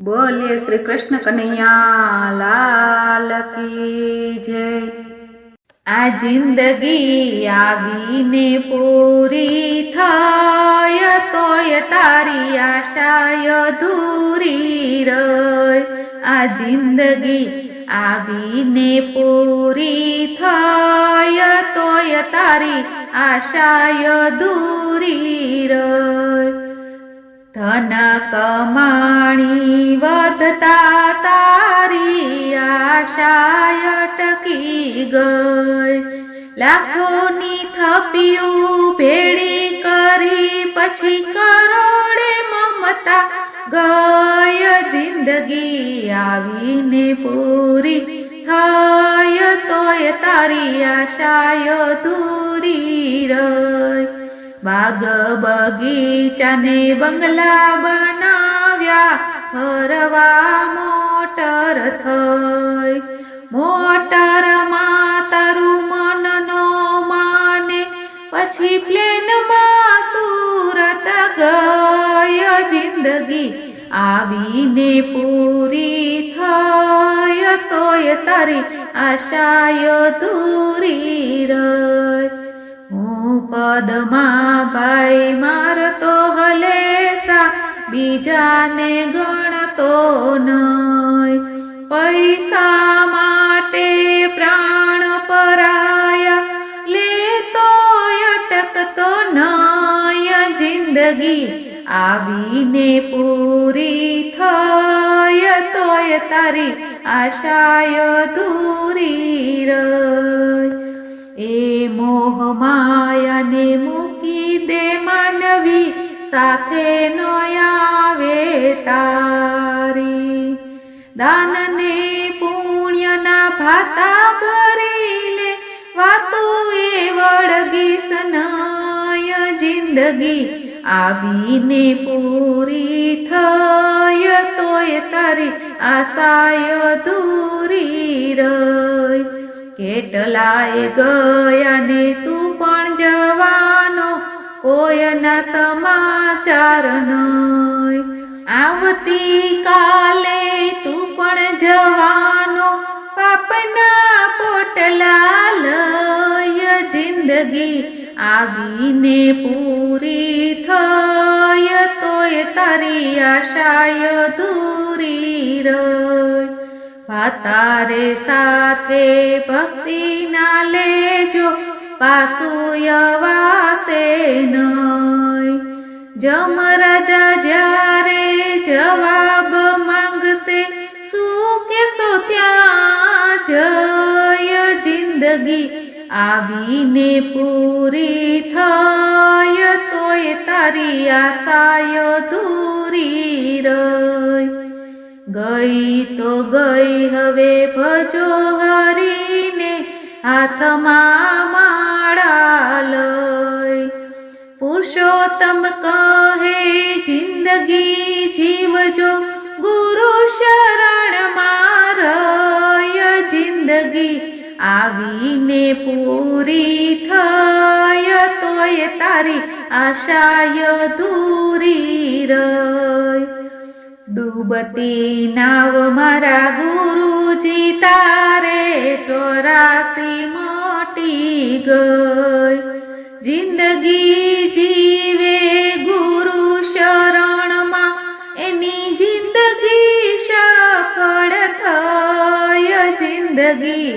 બોલીએ શ્રી કૃષ્ણ કનૈયા લાલ કી જય. આ જિંદગી આવીને પૂરી થાય તોય તારી આશાય ધૂરી રય આ જિંદગી આવીને પૂરી થાય તોય તારી આશાય દૂરી રય ધન કમાણી વધતા તારી આશાય ટકી ગઈ. લાખોની થપિયું ભેડી કરી પછી કરોડે મમતા ગય જિંદગી આવીને પૂરી થાય તોય તારી આશાય દૂરી રહી. બાગ બગીચાને બંગલા બનાવ્યા. ફરવા મોટર થઈ. મોટરમાં તારું મન નો માને. પછી પ્લેનમાં સુરત ગય. જિંદગી આવીને પૂરી થાય તોય તારી આશાયો દૂરી રહી. પદમાં ભાઈ મારતો હલેસા, બીજાને ગણતો નય. પૈસા માટે પ્રાણ પરાયા, લેતો અટકતો નય. જિંદગી આવીને પૂરી થય, તોય તારી આશાય દૂરી રહી. એ મોહ માયાને મૂકી દે માનવી, સાથે નો આવે તારી. દાનને પુણ્યના ભાતા ભરી લે, વાતો એ વળગી સનાય જિંદગી. આવીને પૂરી થય તોય તારી આશાય દૂરી રહી. કેટલાય ગયા ને તું પણ જવાનો કોયના સમાચાર નય આવતી કાલે તું પણ જવાનો, પાપના પોટલા લય જિંદગી આવીને પૂરી થય તોય તારી આશાય દૂરી રહી. ભાતારે સાથે ભક્તિ ના લેજો, પાસુયવાસે નય. જમ રાજા જ્યારે જવાબ માંગશે, શું કેશો ત્યાં જય જિંદગી આવીને પૂરી થાય, તોય તારી આશાય દૂરી રહી. ગઈ તો ગઈ, હવે ભજો હરીને હાથમાં માળા લઈ. પુરુષોત્તમ કહે, જિંદગી જીવજો, ગુરુ શરણ મારય જિંદગી આવીને પૂરી થય, તોય તારી આશાય દૂરી રહી. ડૂબતી નાવ મારા ગુરુજી તારે ચોરાસી મોટી ગઈ. જિંદગી જીવે ગુરુ શરણમાં, એની જિંદગી સફળ થય જિંદગી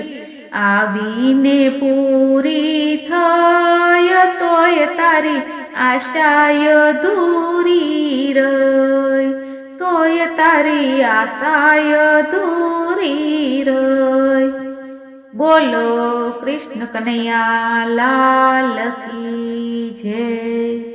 આવીને પૂરી થય તોય તારી આશાય દૂરી રહી. તોય તારી આશાય દૂરી રોય બોલો કૃષ્ણ કનૈયા લાલ કી જય.